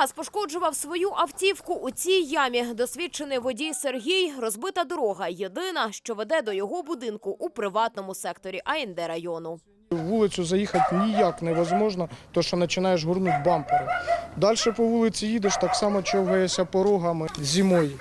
раз пошкоджував свою автівку у цій ямі. Досвідчений водій Сергій. Розбита дорога єдина, що веде до його будинку у приватному секторі АНД району. Вулицю заїхати ніяк невозможно, то що починаєш гурнути бампери. Далі по вулиці їдеш, так само човгаєшся порогами зимою.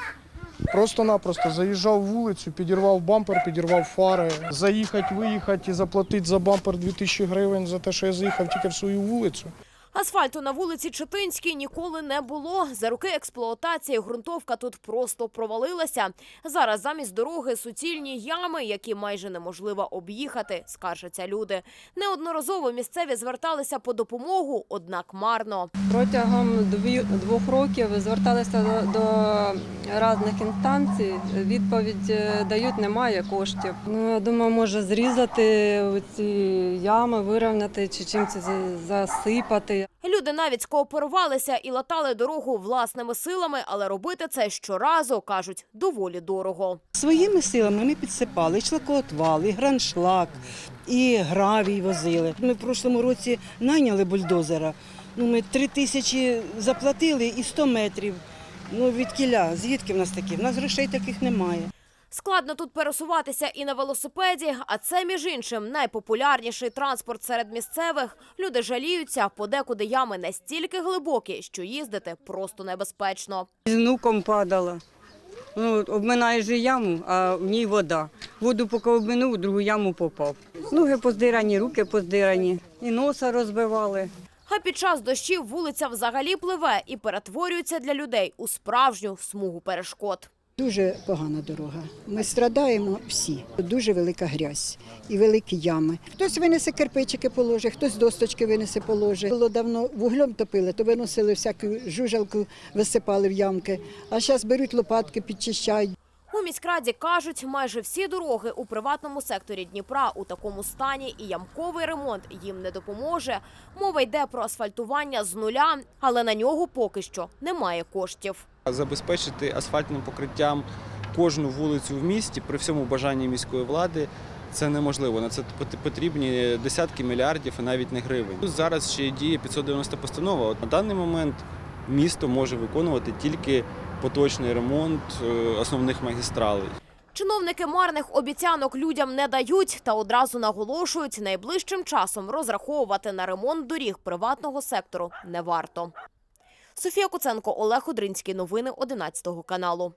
Просто-напросто заїжджав вулицю, підірвав бампер, підірвав фари. Заїхати, виїхати і заплатити за бампер 2000 гривень за те, що я заїхав тільки в свою вулицю. Асфальту на вулиці Читинській ніколи не було. За роки експлуатації ґрунтовка тут просто провалилася. Зараз замість дороги суцільні ями, які майже неможливо об'їхати, скаржаться люди. Неодноразово місцеві зверталися по допомогу, однак марно. Протягом двох років зверталися до, різних інстанцій. Відповідь е, дають, немає коштів. Ну, я думаю, може зрізати ці ями, вирівняти чи чим це Люди навіть скооперувалися і латали дорогу власними силами, але робити це щоразу кажуть доволі дорого. Своїми силами ми підсипали і шлакоотвал, і граншлак, і гравій возили. Ми в прошлому році найняли бульдозера. Ну, ми три тисячі заплатили і 100 метрів. Ну, від кіля, звідки в нас такі? В нас грошей таких немає. Складно тут пересуватися і на велосипеді, а це, між іншим, найпопулярніший транспорт серед місцевих. Люди жаліються, подекуди ями настільки глибокі, що їздити просто небезпечно. З внуком падала. Ну, обминаєш же яму, а в ній вода. Воду поки обминув, в другу яму попав. Ноги поздирані, руки поздирані, і носа розбивали. А під час дощів вулиця взагалі пливе і перетворюється для людей у справжню смугу перешкод. Дуже погана дорога. Ми страдаємо всі. Дуже велика грязь і великі ями. Хтось винесе кирпичики положить, хтось досточки винесе положить. Було давно вуглем топили, то виносили всяку жужелку, висипали в ямки. А зараз беруть лопатки, підчищають. Міськраді кажуть, майже всі дороги у приватному секторі Дніпра у такому стані, і ямковий ремонт їм не допоможе. Мова йде про асфальтування з нуля, але на нього поки що немає коштів. забезпечити асфальтним покриттям кожну вулицю в місті при всьому бажанні міської влади. Це неможливо. На це пот- потрібні десятки мільярдів і навіть не гривень. Зараз ще діє 590 постанова. От на даний момент місто може виконувати тільки поточний ремонт е, основних магістралей. Чиновники марних обіцянок людям не дають та одразу наголошують, найближчим часом розраховувати на ремонт доріг приватного сектору не варто. Софія Куценко, Олег Одринський. Новини 11 каналу.